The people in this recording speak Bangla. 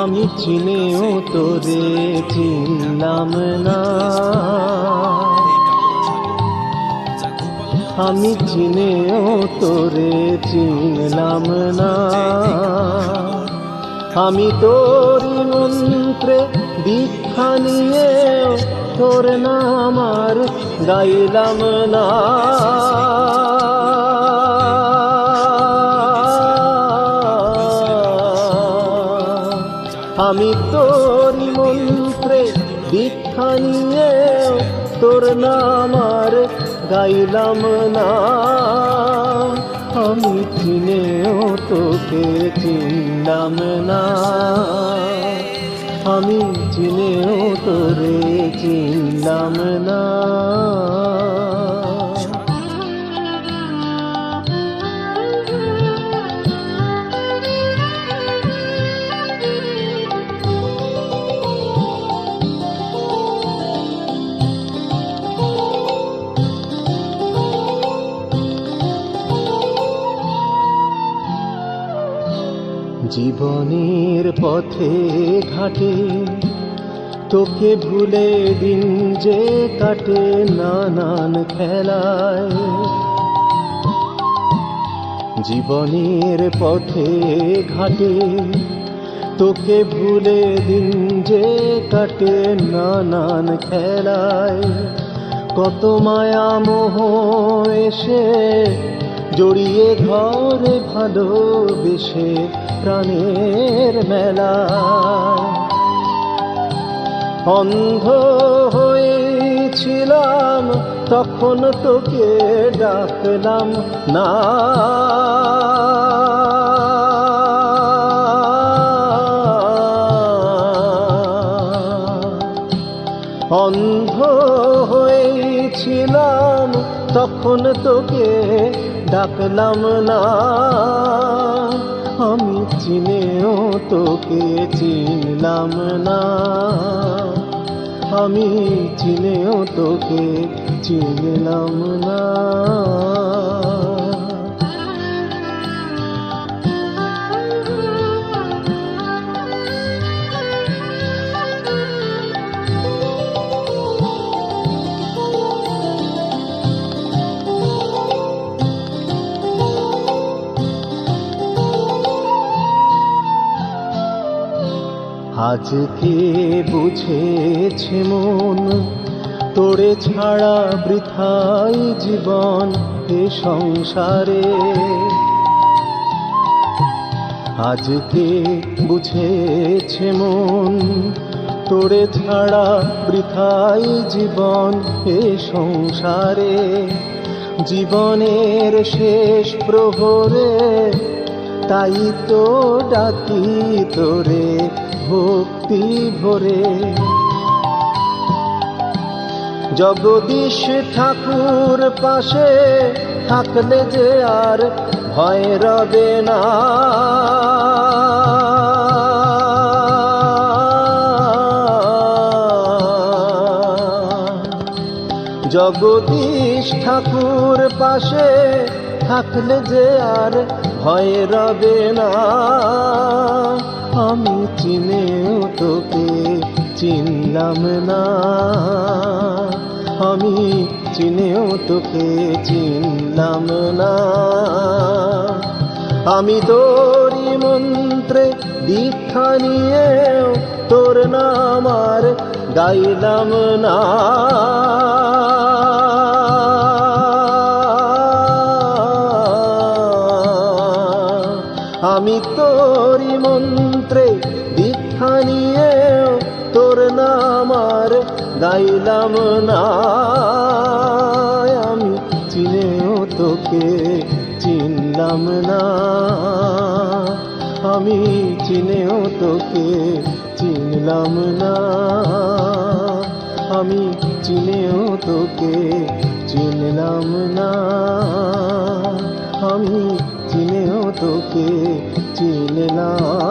আমি চিনেও তোরে চিনলাম না। আমি চিনেও তোরে চিনলাম না। আমি তোরই মন্ত্রে দীক্ষা নিয়ে তোর নাম আর গাইলাম না। আমি তোরই মন্ত্রে দীক্ষা নিয়ে তোর নাম আর গাইলাম না। আমি চিনেও তোকে চিনলাম না। আমি চিনেও তোরে চিনলাম না। জীবনের পথে ঘাটে। তোকে ভুলে দিন যে কাটে নানান খেলায়। জীবনের পথে ঘাটে। তোকে ভুলে দিন যে কাটে নানান খেলায়। কত মায়া মোহ এসে জড়িয়ে ধরে ভালোবেসে প্রাণের মেলা। অন্ধ হয়েছিলাম, তখন তোকে ডাকলাম, না। অন্ধ হয়েছিলাম, তখন তোকে ডাকলাম না। আমি চিনেও তোকে চিনলাম না। আমি চিনেও তোকে চিনলাম না। আজকে বুঝেছে মন? তোরে ছাড়া বৃথাই জীবন এ সংসারে। আজকে বুঝেছে মন? তোরে ছাড়া বৃথাই জীবন এ সংসারে। জীবনের শেষ প্রহরে তাই তো ডাকি তোরে, ভক্তি ভরে। জগদীশ ঠাকুর পাশে থাকলে যে আর ভয় রবে না। জগদীশ ঠাকুর পাশে থাকলে যে আর ভয় রবে না। আমি চিনেও তোকে চিনলাম না। আমি চিনেও তোকে চিনলাম না। আমি তোরই মন্ত্রে দীক্ষা নিয়েও তোর নাম আর গাইলাম না। আমি তোরি মন্ত্রে দীক্ষা নিয়ে তোর নাম আর গাইলাম না। আমি চিনেও তোকে চিনলাম না। আমি চিনেও তোকে চিনলাম না। আমি চিনেও তোকে চিনলাম না। না